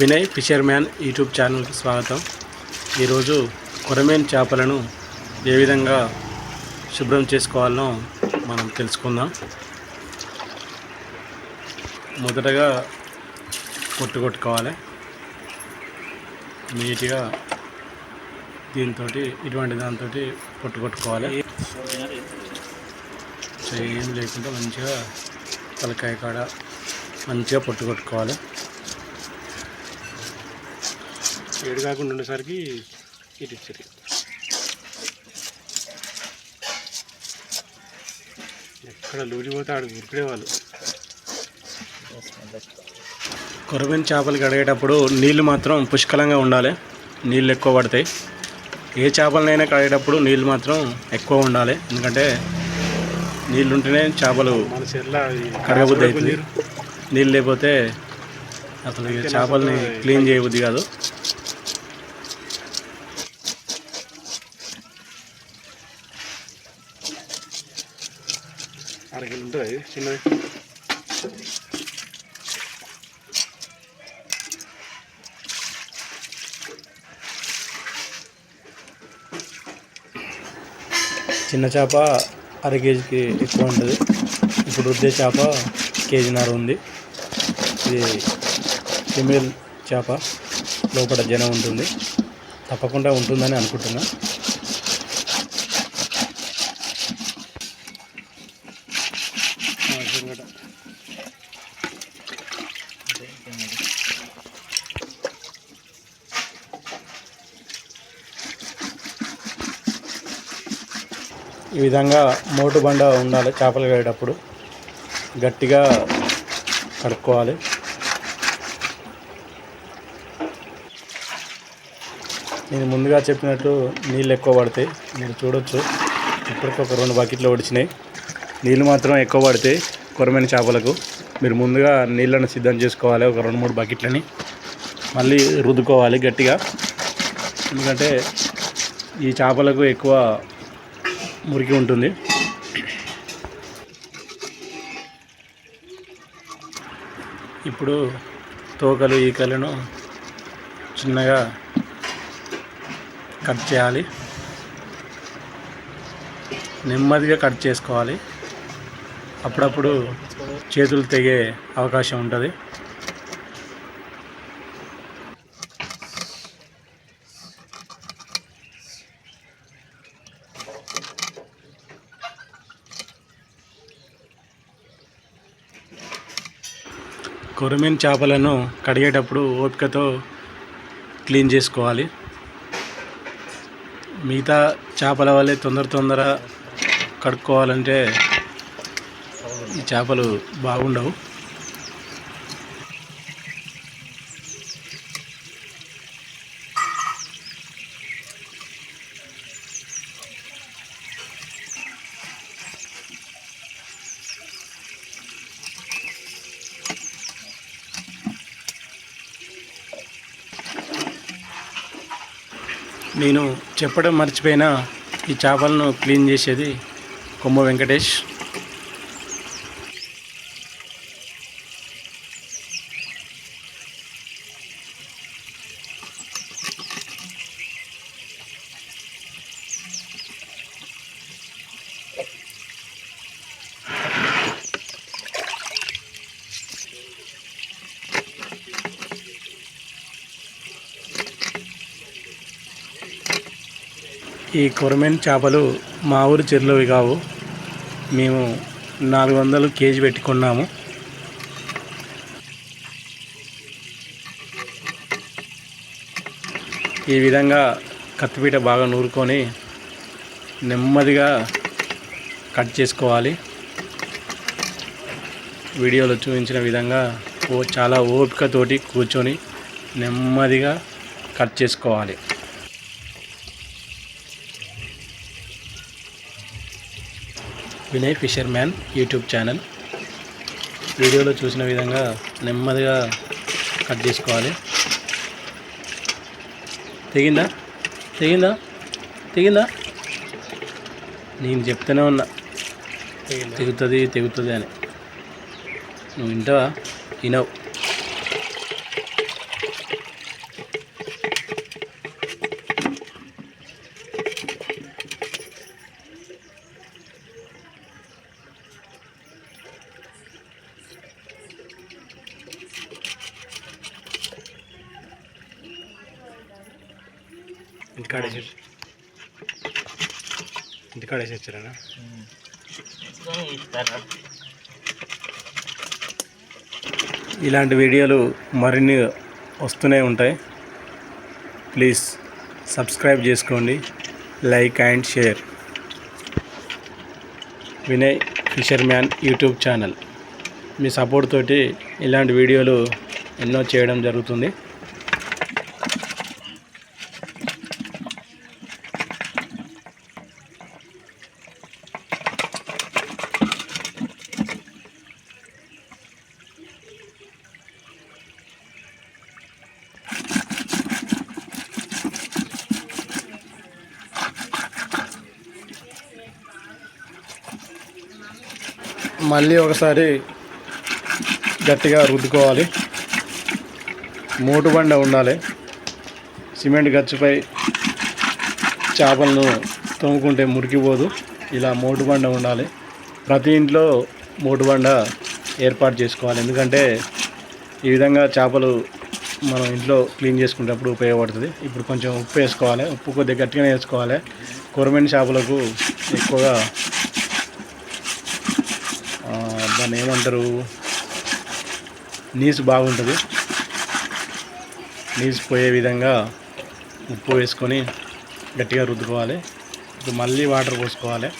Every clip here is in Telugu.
వినయ్ ఫిషర్ మ్యాన్ యూట్యూబ్ ఛానల్కి స్వాగతం. ఈరోజు కొరమేన్ చేపలను ఏ విధంగా శుభ్రం చేసుకోవాలనో మనం తెలుసుకుందాం. మొదటగా పొట్టు కొట్టుకోవాలి నీట్గా దీంతో ఇటువంటి దాంతో పొట్టు కొట్టుకోవాలి సో ఏం లేకుండా మంచిగా తలకాయ కాడ మంచిగా పొట్టు కొట్టుకోవాలి ఏడు కాకుండా ఉండేసరికి ఇటు ఇచ్చారు. ఎక్కడ లూజిపోతే ఆడు ఉరికిడే వాళ్ళు. కొరమైన చేపలు కడిగేటప్పుడు నీళ్ళు మాత్రం పుష్కలంగా ఉండాలి. నీళ్ళు ఎక్కువ పడతాయి. ఏ చేపలనైనా కడిగేటప్పుడు నీళ్ళు మాత్రం ఎక్కువ ఉండాలి. ఎందుకంటే నీళ్ళు ఉంటేనే చేపలు కడగబుద్ధి అవుతుంది. నీళ్ళు లేకపోతే అసలు చేపల్ని క్లీన్ చేయబుద్ధి కాదు. అరకిలో ఉంటుంది చిన్నది చిన్న చేప అర కేజీకి ఎక్కువ ఉంటుంది. ఇప్పుడు రుద్దే చేప కేజీన్నర ఉంది. ఇది ఫిమేల్ చేప. లోపల జనం ఉంటుంది. తప్పకుండా ఉంటుందని అనుకుంటున్నా. ఆ, ఈ విధంగా మోటు బండ ఉండాలి చేపలు వేయటప్పుడు గట్టిగా కడుక్కోవాలి. నేను ముందుగా చెప్పినట్టు నీళ్ళు ఎక్కువ పడతాయి. మీరు చూడొచ్చు. ఇప్పటికి ఒక రెండు బకెట్లు ఒడిచినాయి. నీళ్ళు మాత్రం ఎక్కువ పడతాయి. కొరమైన చేపలకు మీరు ముందుగా నీళ్ళను సిద్ధం చేసుకోవాలి ఒక రెండు మూడు బకెట్లని మళ్ళీ రుద్దుకోవాలి గట్టిగా. ఎందుకంటే ఈ చేపలకు ఎక్కువ మురికి ఉంటుంది. ఇప్పుడు తోకలు ఈకలను చిన్నగా కట్ చేయాలి. నెమ్మదిగా కట్ చేసుకోవాలి. అప్పుడప్పుడు చేతులు తెగే అవకాశం ఉంటుంది. కొరమీన్ చేపలను కడిగేటప్పుడు ఓపికతో క్లీన్ చేసుకోవాలి. మిగతా చేపల వల్లే తొందర తొందర కడుక్కోవాలంటే ఈ చేపలు బాగుండవు. నేను చెప్పడం మర్చిపోయిన ఈ చేపలను క్లీన్ చేసేది కొమ్మ వెంకటేష్. ఈ కొరమెన్ చేపలు మా ఊరి చెరువువి కావు. మేము నాలుగు వందలు కేజీ పెట్టుకున్నాము ఈ విధంగా కత్తిపీట బాగా నూరుకొని నెమ్మదిగా కట్ చేసుకోవాలి. వీడియోలో చూపించిన విధంగా ఓ చాలా ఓపికతోటి కూర్చొని నెమ్మదిగా కట్ చేసుకోవాలి. Vinay fisherman YouTube channel. వీడియోలో చూసిన విధంగా నెమ్మదిగా కట్ చేసుకోవాలి. తెగిందా? తెగిందా? తెగిందా? నేను చెప్తూనే ఉన్నా. తెగుతుంది తెగుతుంది అని. నువ్వు వింటావా? వినవు. ఇంటికాడ వేసేసి ఇంటికాడ వేసి వచ్చారా ఇలాంటి వీడియోలు మరిన్ని వస్తూనే ఉంటాయి. ప్లీజ్ సబ్స్క్రైబ్ చేసుకోండి. Like and share. Vinay fisherman YouTube channel. Me support తోటి ఇలాంటి వీడియోలు ఎన్నో చేయడం జరుగుతుంది. మళ్ళీ ఒకసారి గట్టిగా రుద్దుకోవాలి. మూటు బండ ఉండాలి. సిమెంట్ గచ్చుపై చేపలను తోముకుంటే మురికిపోదు. ఇలా మోటు బండ ఉండాలి. ప్రతి ఇంట్లో మోటు బండ ఏర్పాటు చేసుకోవాలి. ఎందుకంటే ఈ విధంగా చేపలు మనం ఇంట్లో క్లీన్ చేసుకునేటప్పుడు ఉపయోగపడుతుంది. ఇప్పుడు కొంచెం ఉప్పు వేసుకోవాలి. ఉప్పు కొద్దిగా గట్టిగానే వేసుకోవాలి. కొరమైన చేపలకు ఎక్కువగా ఆ, దాన్ని ఏమంటారు? నీసు బాగుంటుంది. నీసు పోయే విధంగా ఉప్పు వేసుకొని గట్టిగా రుద్దుకోవాలి. ఇప్పుడు మళ్ళీ వాటర్ పోసుకోవాలి.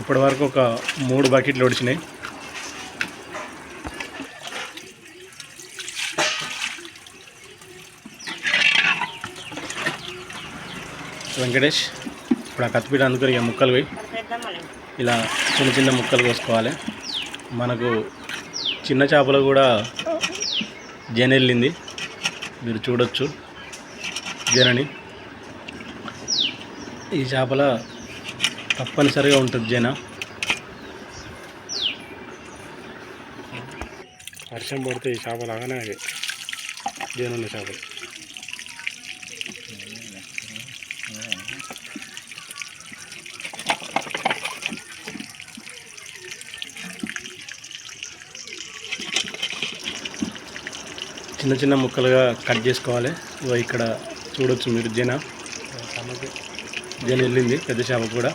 ఇప్పటి వరకు ఒక మూడు బకెట్లు ఒడిచినాయి. వెంకటేష్ ఇప్పుడు ఆ కత్తిపీట అందుకొని ఇక ముక్కలు పోయి ఇలా చిన్న చిన్న ముక్కలు కోసుకోవాలి మనకు చిన్న చేపలు కూడా జనెళ్ళింది. మీరు చూడొచ్చు జనని. ఈ చేపల తప్పనిసరిగా ఉంటుంది జన. వర్షం పడితే ఈ చేప లాగానే జనున్న చేపలు. చిన్న చిన్న ముక్కలుగా కట్ చేసుకోవాలి. ఇక్కడ చూడొచ్చు మీరు జన. జన వెళ్ళింది పెద్ద చేప కూడా.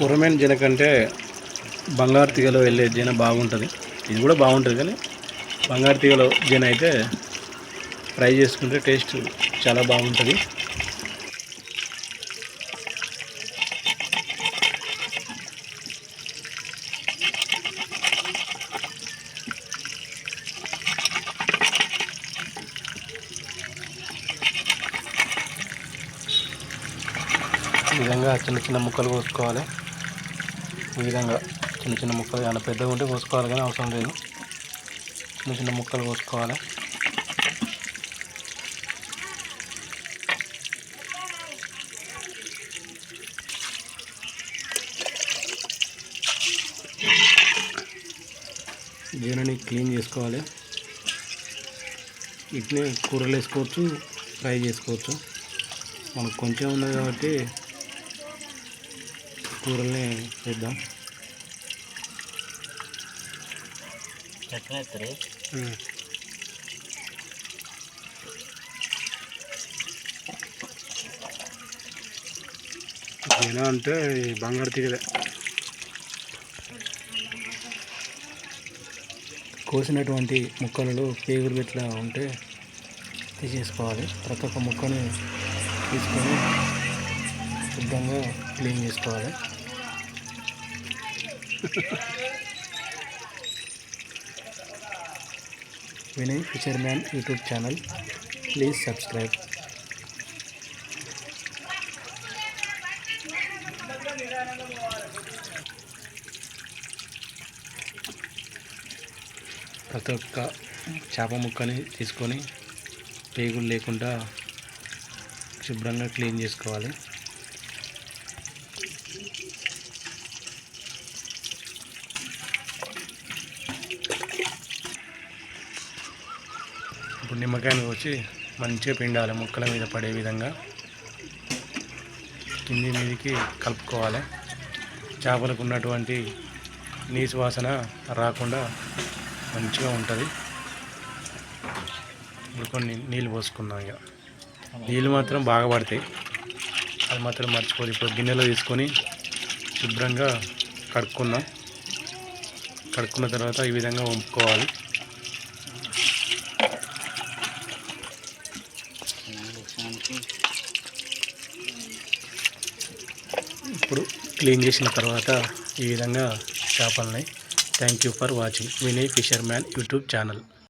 కుర్రమైన జన కంటే బంగారు తీగలో వెళ్ళే జన బాగుంటుంది. ఇది కూడా బాగుంటుంది కానీ బంగారు తీగలో జన అయితే ఫ్రై చేసుకుంటే టేస్ట్ చాలా బాగుంటుంది ఈ విధంగా చిన్న చిన్న ముక్కలు కోసుకోవాలి. ఈ విధంగా చిన్న చిన్న ముక్కలు ఏమైనా పెద్దగా ఉంటే కోసుకోవాలి కానీ అవసరం లేదు. చిన్న చిన్న ముక్కలు కోసుకోవాలి. జీనని క్లీన్ చేసుకోవాలి. ఇట్లే కూరలు వేసుకోవచ్చు ఫ్రై చేసుకోవచ్చు. మనకు కొంచెం ఉన్నది కాబట్టి కూరల్ని చేద్దాం. ఉమ్. జన అంటే ఈ బంగారు తీగలే. కోసినటువంటి ముక్కలలో పేగులు ఇట్లా ఉంటే తీసేసుకోవాలి. ప్రతి ఒక్క ముక్కని తీసుకొని శుద్ధంగా క్లీన్ చేసుకోవాలి. Vinay fisherman YouTube channel. Please subscribe. ప్రతి ఒక్క చేప ముక్కని తీసుకొని పేగులు లేకుండా శుభ్రంగా క్లీన్ చేసుకోవాలి. ఇప్పుడు నిమ్మకాయని వచ్చి మంచిగా పిండాలి ముక్కల మీద పడే విధంగా. కింది మీదకి కలుపుకోవాలి. చేపలకు ఉన్నటువంటి నీసు వాసన రాకుండా మంచిగా ఉంటుంది. ఇప్పుడు కొన్ని నీళ్ళు పోసుకుందాం ఇక. నీళ్ళు మాత్రం బాగా పడతాయి. అది మాత్రం మర్చిపోదు. ఇప్పుడు గిన్నెలో తీసుకొని శుభ్రంగా కడుక్కుందాం కడుక్కున్న తర్వాత ఈ విధంగా వంపుకోవాలి ఇప్పుడు క్లీన్ చేసిన తర్వాత ఈ విధంగా చేపలని thank you for watching Vinay fisherman YouTube channel